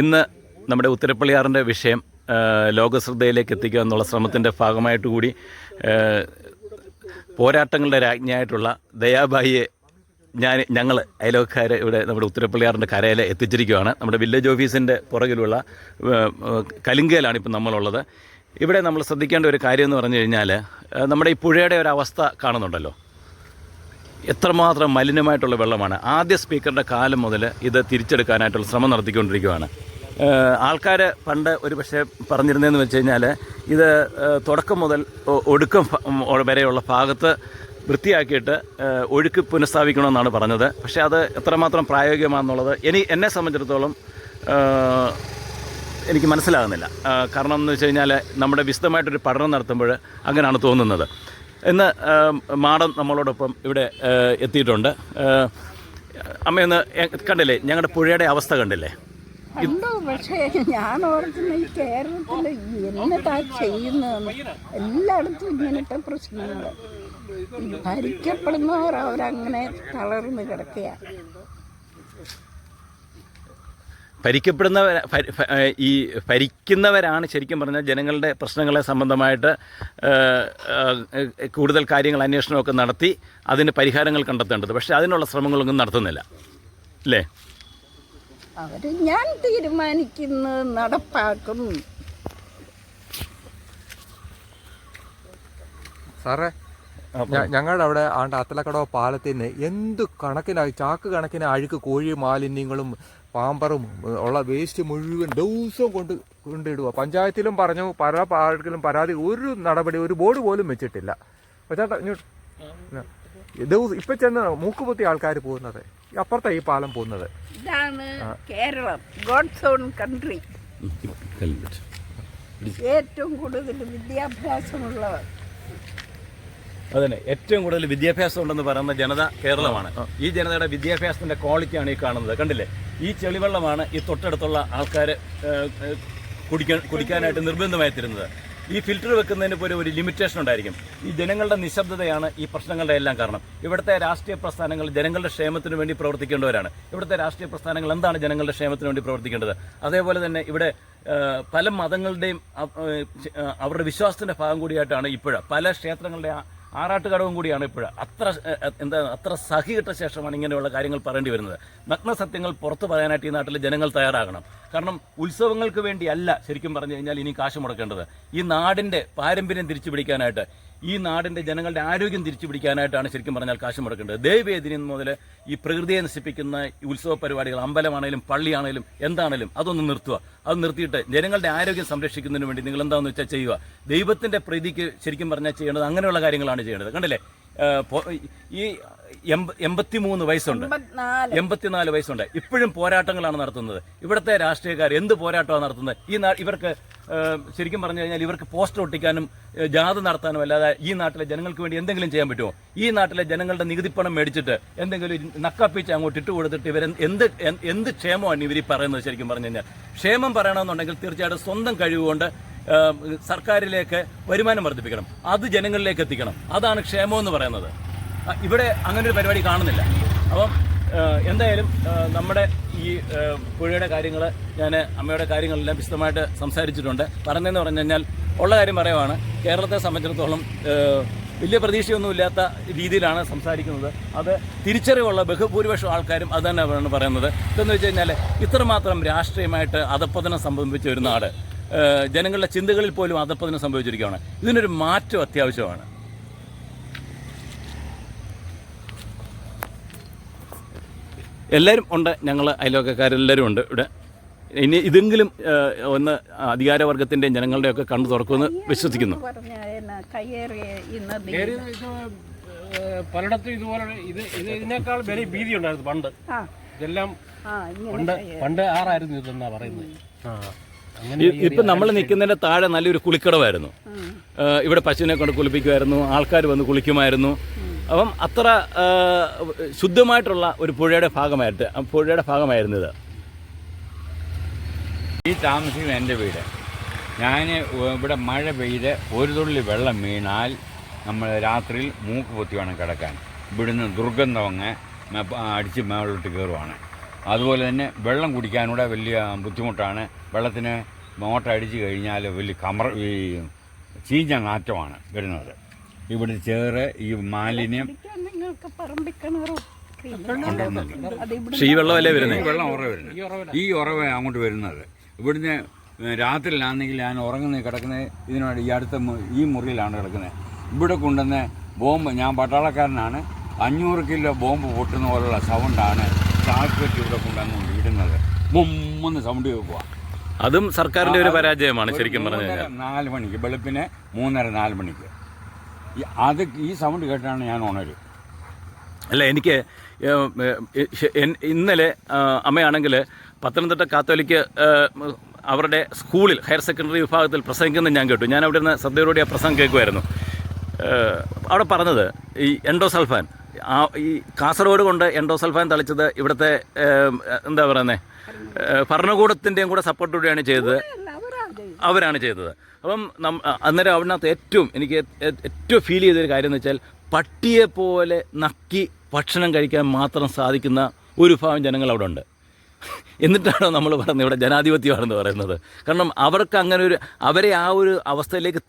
ഇന്ന് നമ്മുടെ ഉത്തരപ്പള്ളിയാറിന്റെ വിഷയം ലോകശ്രദ്ധയിലേക്ക് എത്തിക്കുക എന്നുള്ള ശ്രമത്തിന്റെ ഭാഗമായിട്ട് കൂടി പോരാട്ടങ്ങളുടെ രാജ്ഞിയായിട്ടുള്ള ദയാബായിയെ ഞാൻ ഞങ്ങൾ അയലോക്കാർ ഇവിടെ നമ്മുടെ ഉത്തരപ്പള്ളിയാറിന്റെ കരയിൽ എത്തിച്ചിരിക്കുകയാണ്. നമ്മുടെ വില്ലേജ് ഓഫീസിന്റെ പുറകിലുള്ള കലിങ്കയിലാണ് ഇപ്പം നമ്മളുള്ളത്. ഇവിടെ നമ്മൾ ശ്രദ്ധിക്കേണ്ട ഒരു കാര്യം എന്ന് പറഞ്ഞു കഴിഞ്ഞാൽ നമ്മുടെ ഈ പുഴയുടെ ഒരു അവസ്ഥ കാണുന്നുണ്ടല്ലോ. എത്രമാത്രം മലിനമായിട്ടുള്ള വെള്ളമാണ്. ആദ്യ സ്പീക്കറുടെ കാലം മുതൽ ഇത് തിരിച്ചെടുക്കാനായിട്ടുള്ള ശ്രമം നടത്തിക്കൊണ്ടിരിക്കുകയാണ്. ആൾക്കാർ പണ്ട് ഒരു പക്ഷേ പറഞ്ഞിരുന്നതെന്ന് വെച്ച് കഴിഞ്ഞാൽ ഇത് തുടക്കം മുതൽ ഒടുക്കം വരെയുള്ള ഭാഗത്ത് വൃത്തിയാക്കിയിട്ട് ഒഴുക്ക് പുനഃസ്ഥാപിക്കണമെന്നാണ് പറഞ്ഞത്. പക്ഷേ അത് എത്രമാത്രം പ്രായോഗികമാണെന്നുള്ളത് ഇനി എന്നെ സംബന്ധിച്ചിടത്തോളം എനിക്ക് മനസ്സിലാകുന്നില്ല. കാരണം എന്ന് വെച്ച് കഴിഞ്ഞാൽ നമ്മുടെ വിശദമായിട്ടൊരു പഠനം നടത്തുമ്പോൾ അങ്ങനെയാണ് തോന്നുന്നത്. ഇന്ന് മാഡം നമ്മളോടൊപ്പം ഇവിടെ എത്തിയിട്ടുണ്ട്. അമ്മയൊന്ന് കണ്ടില്ലേ ഞങ്ങളുടെ പുഴയുടെ അവസ്ഥ കണ്ടില്ലേ? കണ്ടു പക്ഷേ ഞാൻ ഓർക്കുന്ന ഈ കേരളത്തിൽ എന്നതാ ചെയ്യുന്നതെന്ന്. എല്ലായിടത്തും ഇങ്ങനത്തെ പ്രശ്നങ്ങൾ ഭരിക്കപ്പെടുന്നവർ അവരങ്ങനെ തളർന്ന് കിടക്കുക ഭരിക്കപ്പെടുന്നവർ ഈ ഭരിക്കുന്നവരാണ് ശരിക്കും പറഞ്ഞാൽ ജനങ്ങളുടെ പ്രശ്നങ്ങളെ സംബന്ധമായിട്ട് കൂടുതൽ കാര്യങ്ങൾ അന്വേഷണമൊക്കെ നടത്തി അതിന് പരിഹാരങ്ങൾ കണ്ടെത്തേണ്ടത്. പക്ഷേ അതിനുള്ള ശ്രമങ്ങളൊന്നും നടത്തുന്നില്ല. അല്ലേ? അവർ ഞാൻ തീരുമാനിക്കുന്നു നടപ്പാക്കും. സാറേ ഞങ്ങളുടെ അവിടെ ആണ്ട് അത്തലക്കടവ് പാലത്തിന് എന്ത് കണക്കിനായി ചാക്ക് കണക്കിന് അഴുക്ക് കോഴി മാലിന്യങ്ങളും പാമ്പറും ഉള്ള വേസ്റ്റ് മുഴുവൻ ദിവസവും കൊണ്ട് കൊണ്ടിടുക പഞ്ചായത്തിലും പറഞ്ഞു പല ആൾക്കാരും പരാതി ഒരു നടപടി ഒരു ബോർഡ് പോലും വെച്ചിട്ടില്ല. ചേട്ടാ ദിവസം ഇപ്പൊ ചെന്ന് മൂക്കുപൊത്തി ആൾക്കാർ പോകുന്നത് അപ്പുറത്തെ ഈ പാലം പോകുന്നത്. ഇതാണ് കേരളം ഗോഡ്സ് ഓൺ കൺട്രി ഏറ്റവും കൂടുതൽ വിദ്യാഭ്യാസമുള്ളവർ. അതന്നെ. ഏറ്റവും കൂടുതൽ വിദ്യാഭ്യാസം ഉണ്ടെന്ന് പറയുന്ന ജനത കേരളമാണ്. ഈ ജനതയുടെ വിദ്യാഭ്യാസത്തിന്റെ ക്വാളിറ്റിയാണ് ഈ കാണുന്നത് കണ്ടില്ലേ? ഈ ചെളിവെള്ളമാണ് ഈ തൊട്ടടുത്തുള്ള ആൾക്കാർ കുടിക്കാൻ കുടിക്കാനായിട്ട് നിർബന്ധമായി തരുന്നത്. ഈ ഫിൽറ്റർ വെക്കുന്നതിന് പോലും ഒരു ലിമിറ്റേഷൻ ഉണ്ടായിരിക്കും. ഈ ജനങ്ങളുടെ നിശബ്ദതയാണ് ഈ പ്രശ്നങ്ങളുടെ എല്ലാം കാരണം. ഇവിടുത്തെ രാഷ്ട്രീയ പ്രസ്ഥാനങ്ങൾ ജനങ്ങളുടെ ക്ഷേമത്തിന് വേണ്ടി പ്രവർത്തിക്കേണ്ടവരാണ്. ഇവിടുത്തെ രാഷ്ട്രീയ പ്രസ്ഥാനങ്ങൾ എന്താണ് ജനങ്ങളുടെ ക്ഷേമത്തിന് വേണ്ടി പ്രവർത്തിക്കേണ്ടത്? അതേപോലെ തന്നെ ഇവിടെ പല മതങ്ങളുടെയും അവരുടെ വിശ്വാസത്തിന്റെ ഭാഗം കൂടിയായിട്ടാണ് ഇപ്പോഴ. പല ക്ഷേത്രങ്ങളുടെ ആറാട്ടുകടവും കൂടിയാണ് ഇപ്പോൾ അത്ര എന്താ അത്ര സഹികിട്ട ശേഷമാണ് ഇങ്ങനെയുള്ള കാര്യങ്ങൾ പറയേണ്ടി വരുന്നത്. നഗ്ന സത്യങ്ങൾ പുറത്തു പറയാനായിട്ട് ഈ നാട്ടിലെ ജനങ്ങൾ തയ്യാറാകണം. കാരണം ഉത്സവങ്ങൾക്ക് വേണ്ടിയല്ല ശരിക്കും പറഞ്ഞു കഴിഞ്ഞാൽ ഇനി കാശ് മുടക്കേണ്ടത്. ഈ നാടിന്റെ പാരമ്പര്യം തിരിച്ചു പിടിക്കാനായിട്ട് ഈ നാടിന്റെ ജനങ്ങളുടെ ആരോഗ്യം തിരിച്ചു പിടിക്കാനായിട്ടാണ് ശരിക്കും പറഞ്ഞാൽ കാശ് മുടക്കേണ്ടത്. ദൈവേദിനി മുതൽ ഈ പ്രകൃതിയെ നശിപ്പിക്കുന്ന ഉത്സവ പരിപാടികൾ അമ്പലമാണേലും പള്ളിയാണേലും എന്താണേലും അതൊന്ന് നിർത്തുക. അത് നിർത്തിയിട്ട് ജനങ്ങളുടെ ആരോഗ്യം സംരക്ഷിക്കുന്നതിന് വേണ്ടി നിങ്ങൾ എന്താണെന്ന് വെച്ചാൽ ചെയ്യുക. ദൈവത്തിന്റെ പ്രീതിക്ക് ശരിക്കും പറഞ്ഞാൽ ചെയ്യേണ്ടത് അങ്ങനെയുള്ള കാര്യങ്ങളാണ് ചെയ്യേണ്ടത്. കണ്ടില്ലേ? ഈ എൺപ- എൺപത്തിമൂന്ന് വയസ്സുണ്ട്. എൺപത്തിനാല് വയസ്സുണ്ട്. ഇപ്പോഴും പോരാട്ടങ്ങളാണ് നടത്തുന്നത്. ഇവിടുത്തെ രാഷ്ട്രീയക്കാർ എന്ത് പോരാട്ടമാണ് നടത്തുന്നത്? ഈ ഇവർക്ക് ശരിക്കും പറഞ്ഞു കഴിഞ്ഞാൽ ഇവർക്ക് പോസ്റ്റർ ഒട്ടിക്കാനും ജാഥ നടത്താനും അല്ലാതെ ഈ നാട്ടിലെ ജനങ്ങൾക്ക് വേണ്ടി എന്തെങ്കിലും ചെയ്യാൻ പറ്റുമോ? ഈ നാട്ടിലെ ജനങ്ങളുടെ നികുതിപ്പണം മേടിച്ചിട്ട് എന്തെങ്കിലും നക്കാപ്പിച്ച് അങ്ങോട്ട് ഇട്ട് കൊടുത്തിട്ട് ഇവർ എന്ത് എന്ത് എന്ത് ക്ഷേമമാണ് ഇവർ ഈ പറയുന്നത് ശരിക്കും പറഞ്ഞു കഴിഞ്ഞാൽ? ക്ഷേമം പറയണമെന്നുണ്ടെങ്കിൽ തീർച്ചയായിട്ടും സ്വന്തം കഴിവുകൊണ്ട് സർക്കാരിലേക്ക് വരുമാനം വർദ്ധിപ്പിക്കണം. അത് ജനങ്ങളിലേക്ക് എത്തിക്കണം. അതാണ് ക്ഷേമം എന്ന് പറയുന്നത്. ഇവിടെ അങ്ങനെ ഒരു പരിപാടി കാണുന്നില്ല. അപ്പം എന്തായാലും നമ്മുടെ ഈ പുഴയുടെ കാര്യങ്ങൾ ഞാൻ അമ്മയുടെ കാര്യങ്ങളെല്ലാം വിശദമായിട്ട് സംസാരിച്ചിട്ടുണ്ട്. പറഞ്ഞതെന്ന് പറഞ്ഞു കഴിഞ്ഞാൽ ഉള്ള കാര്യം പറയുവാണ്. കേരളത്തെ സംബന്ധിച്ചിടത്തോളം വലിയ പ്രതീക്ഷയൊന്നുമില്ലാത്ത രീതിയിലാണ് സംസാരിക്കുന്നത്. അത് തിരിച്ചറിവുള്ള ബഹുഭൂരിപക്ഷം ആൾക്കാരും അത് തന്നെയാണ് പറയുന്നത്. ഇതെന്ന് വെച്ച് കഴിഞ്ഞാൽ ഇത്രമാത്രം രാഷ്ട്രീയമായിട്ട് അധപ്പതനം സംഭവിച്ച ഒരു നാട്. ജനങ്ങളുടെ ചിന്തകളിൽ പോലും അധപ്പതനം സംഭവിച്ചിരിക്കുകയാണ്. ഇതിനൊരു മാറ്റം അത്യാവശ്യമാണ്. എല്ലാവരും ഉണ്ട് ഞങ്ങൾ അയൽവക്കക്കാരെല്ലാവരും ഉണ്ട് ഇവിടെ. ഇനി ഇതെങ്കിലും ഒന്ന് അധികാരവർഗത്തിന്റെയും ജനങ്ങളുടെയൊക്കെ കണ്ണു തുറക്കുമെന്ന് വിശ്വസിക്കുന്നു. പലയിടത്തും ഇതുപോലെ ഇത് ഇത് ഇതിനേക്കാൾ വലിയ ഭീതി ഉണ്ടായിരുന്നു പണ്ട്. ഇതെല്ലാം ആ ഇങ്ങനെ പണ്ട് പണ്ട് ആറായിരുന്നു ഇതെന്നാ പറയുന്നത്. ആ അങ്ങനെ ഇ- നമ്മൾ നിൽക്കുന്നതിന്റെ താഴെ നല്ലൊരു കുളിക്കടവായിരുന്നു. ഇവിടെ പശുവിനെ കൊണ്ട് കുളിപ്പിക്കുമായിരുന്നു ആൾക്കാർ വന്ന് കുളിക്കുമായിരുന്നു. അപ്പം അത്ര ശുദ്ധമായിട്ടുള്ള ഒരു പുഴയുടെ ഭാഗമായിട്ട് പുഴയുടെ ഭാഗമായിരുന്നു ഇത്. ഈ താമസിക്കുന്ന എന്റെ വീട്. ഞാൻ ഇവിടെ മഴ പെയ്ത് ഒരു തുള്ളി വെള്ളം വീണാൽ നമ്മൾ രാത്രിയിൽ മൂക്ക് പൊത്തി വേണം കിടക്കാൻ. ഇവിടുന്ന് ദുർഗന്ധം അങ്ങ് അടിച്ച് മേളിലോട്ട് കയറുവാണ്. അതുപോലെ തന്നെ വെള്ളം കുടിക്കാനൂടെ വലിയ ബുദ്ധിമുട്ടാണ്. വെള്ളത്തിന് മോട്ട അടിച്ച് കഴിഞ്ഞാൽ വലിയ കമർ ഈ ചീഞ്ഞ നാറ്റമാണ് വരുന്നത്. ഇവിടെ ചേറ് ഈ മാലിന്യം നിങ്ങൾക്ക് പറമ്പിൽ കിണറും അത് ഇവിടെ പക്ഷേ ഈ വെള്ളമല്ലേ വരുന്നത് ഈ വെള്ളം ഉറവ വരുന്നത് ഈ ഉറവ അങ്ങോട്ട് വരുന്നത്. ഇവിടുന്ന് രാത്രിയിലാണെങ്കിൽ ഞാൻ ഉറങ്ങുന്ന കിടക്കുന്നത് ഇതിനോട് ഈ അടുത്ത ഈ മുറിയിലാണ് കിടക്കുന്നത്. ഇവിടെ കൊണ്ടുവന്ന് ബോംബ് ഞാൻ പട്ടാളക്കാരനാണ്. അഞ്ഞൂറ് കിലോ ബോംബ് പൊട്ടുന്ന പോലുള്ള സൗണ്ടാണ് ചാക്കറ്റ് ഇവിടെ കൊണ്ടുവന്ന് ഇടുന്നത് മുമ്മെന്ന് സൗണ്ട് കേൾക്കുക. അതും സർക്കാരിന്റെ ഒരു പരാജയമാണ് ശരിക്കും പറഞ്ഞു നാല് മണിക്ക് വെളുപ്പിന് മൂന്നര നാല് മണിക്ക്. അത് ഈ സൗണ്ട് കേട്ടാണ് ഞാൻ ഉണരും. അല്ല എനിക്ക് ഇന്നലെ അമ്മയാണെങ്കിൽ പത്തനംതിട്ട കാത്തോലിക്ക് അവരുടെ സ്കൂളിൽ ഹയർ സെക്കൻഡറി വിഭാഗത്തിൽ പ്രസംഗിക്കുന്നത് ഞാൻ കേട്ടു. ഞാൻ അവിടെ നിന്ന് ശ്രദ്ധയോടെ ആ പ്രസംഗം കേൾക്കുമായിരുന്നു അവിടെ പറഞ്ഞത് ഈ എൻഡോസൾഫാൻ ആ ഈ കാസർഗോഡ് കൊണ്ട് എൻഡോസൾഫാൻ തളിച്ചത് ഇവിടുത്തെ എന്താ പറയുന്നത് ഭരണകൂടത്തിന്റെയും കൂടെ സപ്പോർട്ടോടെയാണ് ചെയ്തത്. അവരാണ് ചെയ്തത്. അപ്പം നം അന്നേരം അതിനകത്ത് ഏറ്റവും എനിക്ക് ഏറ്റവും ഫീൽ ചെയ്തൊരു കാര്യം എന്ന് വെച്ചാൽ പട്ടിയെപ്പോലെ നക്കി ഭക്ഷണം കഴിക്കാൻ മാത്രം സാധിക്കുന്ന ഒരു വിഭാഗം ജനങ്ങൾ അവിടെ ഉണ്ട് എന്നിട്ടാണോ നമ്മൾ പറയുന്നത് ഇവിടെ ജനാധിപത്യമാണെന്ന് പറയുന്നത്. കാരണം അവർക്ക് അങ്ങനെ ഒരു അവരെ ആ ഒരു അവസ്ഥയിലേക്ക്